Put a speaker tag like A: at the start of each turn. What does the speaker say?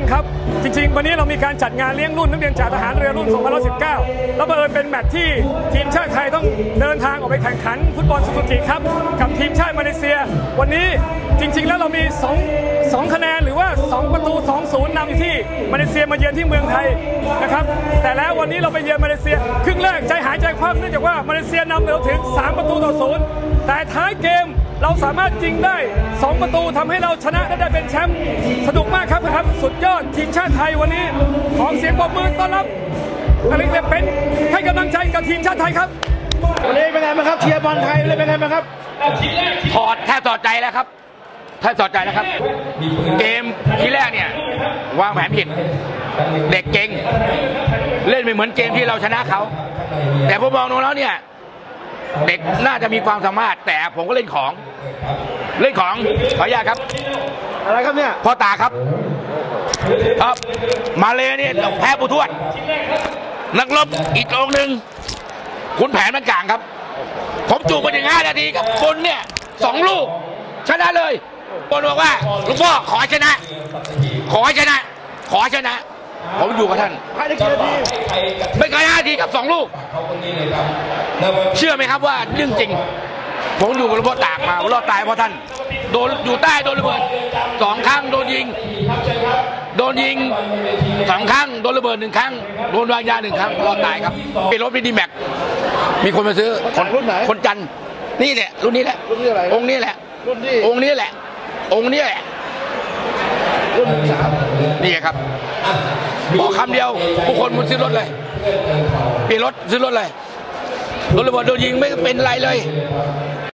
A: นุกตื่นครับ จริง ๆ วันนี้เรามีการจัดงานเลี้ยงรุ่นนักเรียนจ่าทหารเรือรุ่น 2019 แล้วบังเอิญเป็นแมตช์ที่ทีมชาติไทยต้องเดินทางออกไปแข่งขัน ฟุตบอลสุสุกิครับ กับทีมชาติมาเลเซีย วันนี้จริง ๆ แล้วเรามี 2 2 คะแนนหรือว่า 2 ประตู 2-0นำอยู่ที่มาเลเซียมาเยือนที่เมืองไทยนะครับ แต่แล้ววันนี้เราไปเยือนมาเลเซีย ครึ่งแรกใจหายใจคว่ำเนื่องจากว่ามาเลเซียนำเราถึง 3 ประตูต่อศูนย์แต่ท้ายเกม เราสามารถยิงได้ 2 ประตูทำให้เราชนะและได้เป็นแชมป์สนุกมากครับครับ สุดยอดทีมชาติไทยวันนี้ ขอเสียงปรบมือต้อนรับอะไรเรียกเป็นให้กำลังใจกับทีมชาติไทยครับ
B: วันนี้เป็นไงบ้างครับเชียร์บอลไทยเลยเป็นไงบ้างครับ
C: ถอดแทบถอดใจแล้วครับแทบถอดใจแล้วครับ เกมที่แรกเนี่ยวางแผนผิดเด็กเก่ง เล่นไม่เหมือนเกมที่เราชนะเขา แต่ผมมองดูแล้วเนี่ย เด็กน่าจะมีความสามารถแต่ผมก็เล่นของ เล่นของขออนุญาตครับ
B: อะไรครับเนี่ย
C: พ่อตาครับครับ มาเลยเนี่ยเราแพ้ปูทวด นักรบอีกองค์หนึ่งคุณแผนมันกลางครับ ผมจูบไปถึงห้านาทีกับบนเนี่ยสองลูก ชนะเลยบนบอกว่าหลุงพ่อขอให้ชนะ ขอให้ชนะ ขอให้ชนะ ผมอยู่กับท่าน
B: ภายในกี่นาที
C: ไม่เกินห้านาทีกับสองลูก เชื่อไหมครับว่าเรื่องจริง ผมอยู่กับหลวงพ่อตากมาผมรอดตายเพราะท่าน โดนอยู่ใต้โดนระเบิดสองครั้งโดนยิง โดนยิงสองครั้งโดนระเบิดหนึ่งครั้งโดนวางยาหนึ่งครั้งรอดตายครับเป็นรถมินิแม็กมีคนมาซื้อคน
B: รุ่นไหน
C: คนจันทร์นี่แหละรุ่นนี้แหละ
B: รุ่นที่อะไร
C: องค์นี้แหละ
B: รุ่นที่
C: องค์นี้แหละ องค์นี้แหละ
B: รุ่นสาม
C: นี่ไงครับบอกคำเดียวผู้คนมุนซื้อรถเลยเปลี่ยนรถซื้อรถเลยรถระเบิดโดนยิงไม่เป็นไรเลย